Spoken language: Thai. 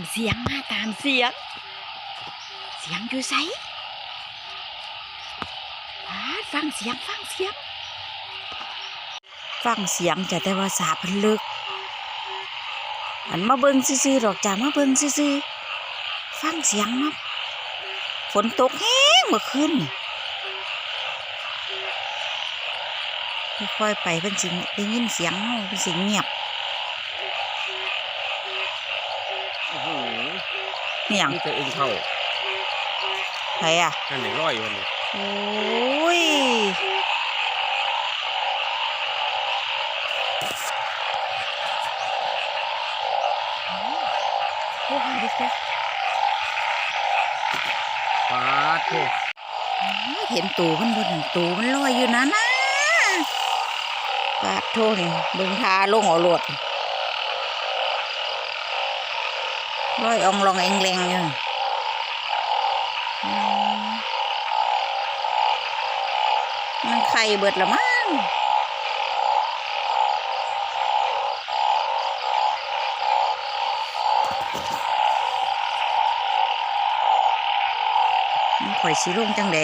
ามเสียงมาตามเสียง เสียงอยู่ไสฟังเสียงฟังเสียง ฟังเสียงจะแต่ว่าสาพันลึกอันมาเบิ่งซื่อๆดอกจ้ามาเบิ่งซื่อๆฟังเสียงเนาะฝนตกแห้งเมื่อคืนค่อยๆไปเป็นสิงได้ยินเสียงเนาะเป็นสิงเงียบ โอ้โห เนียงนี่จะอึ้งเข้าใครอะนั่นไหนร้อยอยู่นี่โอ้ยโอ้ยดิแกปาดโถเห็นตูมันบนนตูมันลอยอยู่นะนะปาดโทนี่เบิ่งทาลงเอาโลด ลอยอองลองเองแรงอยู่มันไข่เบิดละมั้งมันข่อยสิลงจังได